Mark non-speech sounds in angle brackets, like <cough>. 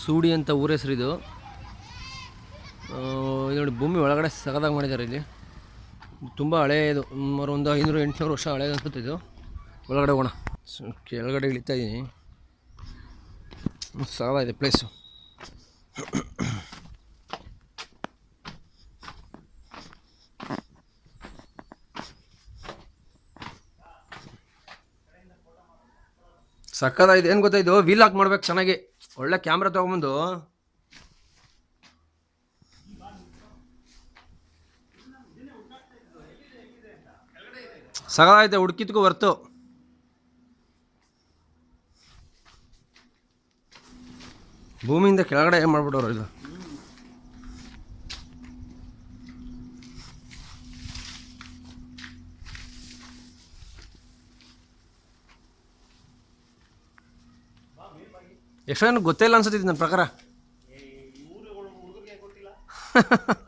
ಸೂಡಿ ಅಂತ ಊರ ಹೆಸರು ಇದು. ನೋಡಿ ಭೂಮಿ ಒಳಗಡೆ ಸಗದಾಗಿ ಮಾಡಿದ್ದಾರೆ ಇಲ್ಲಿ. ತುಂಬ ಹಳೆಯದು ಸುಮಾರು ಒಂದು ಐನೂರು, ಎಂಟುನೂರು ವರ್ಷ ಹಳೆಯದು ಅನ್ಸುತ್ತೆ ಇದು. ಒಳಗಡೆ ಹೋಗೋಣ. ಕೆಳಗಡೆ ಇಳಿತಾ ಇದ್ದೀನಿ ಇದೆ ಪ್ಲೇಸು ಸಕ್ಕದಾಗಿದೆ. ಏನು ಗೊತ್ತಾ ಇದು? ವೀಲ್ ಹಾಕಿ ಮಾಡ್ಬೇಕು ಚೆನ್ನಾಗಿ. ಒಳ್ಳೆ ಕ್ಯಾಮ್ರಾ ತೊಗೊಂಬಂದು. ಸಗದಾಗಿದೆ ಹುಡುಕಿದ್ಗೂ ಹೊರ್ತು. ಭೂಮಿಯಿಂದ ಕೆಳಗಡೆ ಏನು ಮಾಡ್ಬಿಡೋರು ಇದು? ಎಷ್ಟೋ ಏನೋ ಗೊತ್ತೇ ಇಲ್ಲ ಅನ್ಸುತ್ತೆ ನನ್ನ ಪ್ರಕಾರ. <laughs>